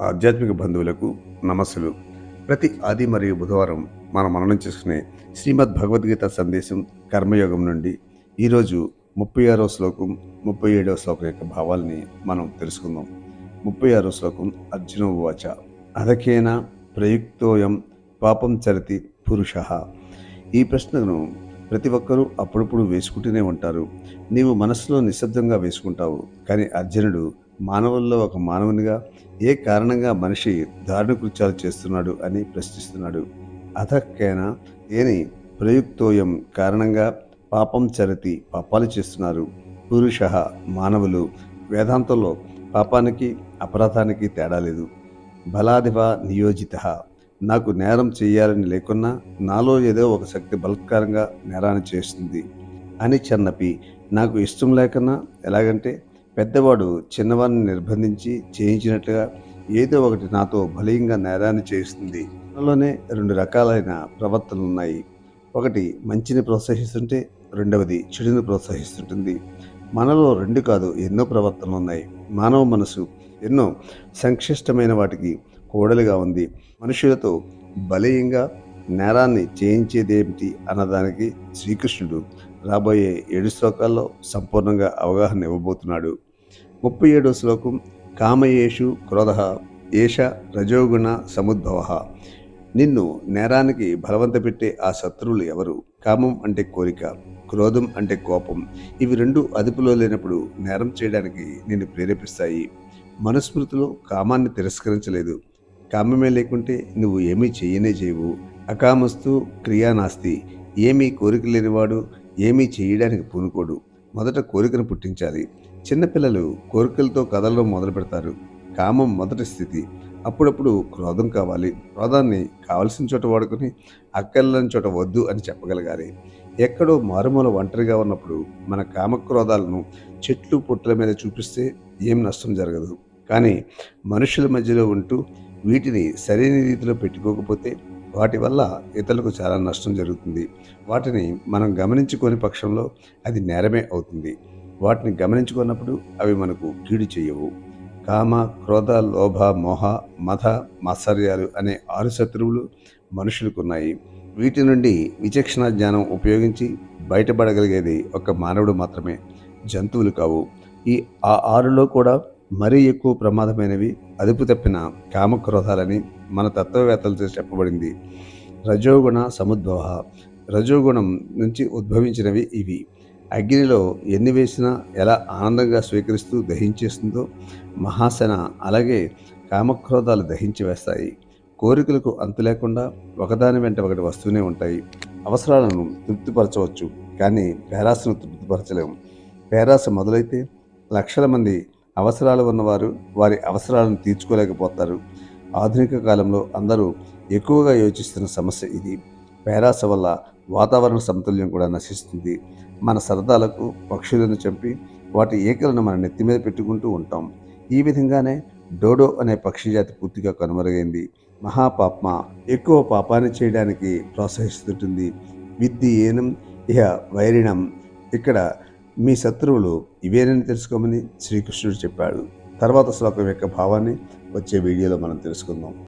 ఆధ్యాత్మిక బంధువులకు నమస్సులు. ప్రతి ఆది మరియు బుధవారం మనం మననం చేసుకునే శ్రీమద్ భగవద్గీత సందేశం కర్మయోగం నుండి ఈరోజు ముప్పై ఆరో శ్లోకం ముప్పై ఏడవ శ్లోకం యొక్క భావాల్ని మనం తెలుసుకుందాం. ముప్పై ఆరో శ్లోకం అర్జున ఉవాచ. అధకేన ప్రయుక్తోయం పాపం చరతి పురుష. ఈ ప్రశ్నను ప్రతి ఒక్కరూ అప్పుడప్పుడు వేసుకుంటూనే ఉంటారు. నీవు మనసులో నిశ్శబ్దంగా వేసుకుంటావు. కానీ అర్జునుడు మానవుల్లో ఒక మానవునిగా ఏ కారణంగా మనిషి దారుణ కృత్యాలు చేస్తున్నాడు అని ప్రశ్నిస్తున్నాడు. అధకేన ఏని ప్రయుక్తోయం కారణంగా పాపం చరతి పాపాలు చేస్తున్నారు. పురుష మానవులు వేదాంతంలో పాపానికి అపరాధానికి తేడా లేదు. బలాదివ నియోజిత నాకు నేరం చేయాలని లేకున్నా నాలో ఏదో ఒక శక్తి బలత్కారంగా నేరాన్ని చేస్తుంది అని చెన్నపి నాకు ఇష్టం లేకన్నా ఎలాగంటే పెద్దవాడు చిన్నవాడిని నిర్బంధించి చేయించినట్లుగా ఏదో ఒకటి నాతో బలీయంగా నేరాన్ని చేస్తుంది అందులోనే రెండు రకాలైన ప్రవర్తనలు ఉన్నాయి ఒకటి మంచిని ప్రోత్సహిస్తుంటే రెండవది చెడుని ప్రోత్సహిస్తుంటుంది. మనలో రెండు కాదు ఎన్నో ప్రవర్తనలు ఉన్నాయి మానవ మనసు ఎన్నో సంక్లిష్టమైన వాటికి కోడలుగా ఉంది. మనుషులతో బలీయంగా నేరాన్ని చేయించేదేమిటి అన్నదానికి శ్రీకృష్ణుడు రాబోయే ఏడు శ్లోకాల్లో సంపూర్ణంగా అవగాహన ఇవ్వబోతున్నాడు. ముప్పై ఏడో శ్లోకం కామయేషు క్రోధ ఏష రజోగుణ సముద్భవ. నిన్ను నేరానికి బలవంత పెట్టే ఆ శత్రువులు ఎవరు? కామం అంటే కోరిక క్రోధం అంటే కోపం. ఇవి రెండు అదుపులో లేనప్పుడు నేరం చేయడానికి నిన్ను ప్రేరేపిస్తాయి. మనుస్మృతిలో కామాన్ని తిరస్కరించలేదు. కామమే లేకుంటే నువ్వు ఏమీ చేయనే చేయవు. అకామస్తు క్రియానాస్తి. ఏమీ కోరిక లేనివాడు ఏమీ చేయడానికి పూనుకోడు. మొదట కోరికను పుట్టించాలి. చిన్నపిల్లలు కోరికలతో కథలను మొదలు పెడతారు. కామం మొదటి స్థితి. అప్పుడప్పుడు క్రోధం కావాలి. క్రోధాన్ని కావలసిన చోట వాడుకొని అక్కర్లని చోట వద్దు అని చెప్పగలగాలి. ఎక్కడో మారుమూల ఒంటరిగా ఉన్నప్పుడు మన కామక్రోధాలను చెట్లు పుట్టల మీద చూపిస్తే ఏం నష్టం జరగదు. కానీ మనుషుల మధ్యలో ఉంటూ వీటిని సరైన రీతిలో పెట్టుకోకపోతే వాటి వల్ల ఇతరులకు చాలా నష్టం జరుగుతుంది. వాటిని మనం గమనించుకోని పక్షంలో అది నేరమే అవుతుంది. వాటిని గమనించుకున్నప్పుడు అవి మనకు కీడు చేయవు. కామ క్రోధ లోభ మోహ మథ మాత్సర్యాలు అనే ఆరు శత్రువులు మనుషులకు ఉన్నాయి వీటి నుండి విచక్షణ జ్ఞానం ఉపయోగించి బయటపడగలిగేది ఒక మానవుడు మాత్రమే. జంతువులు కావు. ఈ ఆ ఆరులో కూడా మరీ ఎక్కువ ప్రమాదమైనవి అదుపు తప్పిన కామక్రోధాలని మన తత్వవేత్తలతో చెప్పబడింది. రజోగుణ సముద్భవ రజోగుణం నుంచి ఉద్భవించినవి ఇవి. అగ్నిలో ఎన్ని వేసినా ఎలా ఆనందంగా స్వీకరిస్తూ దహించేస్తుందో మహాసన అలాగే కామక్రోధాలు దహించి వేస్తాయి. కోరికలకు అంతు లేకుండా ఒకదాని వెంట ఒకటి వస్తూనే ఉంటాయి. అవసరాలను తృప్తిపరచవచ్చు కానీ పేరాసను తృప్తిపరచలేము. పేరాస మొదలైతే లక్షల మంది అవసరాలు ఉన్నవారు వారి అవసరాలను తీర్చుకోలేకపోతారు. ఆధునిక కాలంలో అందరూ ఎక్కువగా యోచిస్తున్న సమస్య ఇది. పేరాస వల్ల వాతావరణ సమతుల్యం కూడా నశిస్తుంది. మన సరదాలకు పక్షులను చంపి వాటి ఏకలను మన నెత్తి మీద పెట్టుకుంటూ ఉంటాం. ఈ విధంగానే డోడో అనే పక్షి జాతి పూర్తిగా కనుమరుగైంది. మహాపాప్మ ఎక్కువ పాపాన్ని చేయడానికి ప్రోత్సహిస్తుంటుంది. విద్ది ఏనం ఇహ వైరిణం. ఇక్కడ మీ శత్రువులు ఇవేనని తెలుసుకోమని శ్రీకృష్ణుడు చెప్పాడు. తర్వాత శ్లోకం యొక్క భావాన్ని వచ్చే వీడియోలో మనం తెలుసుకుందాం.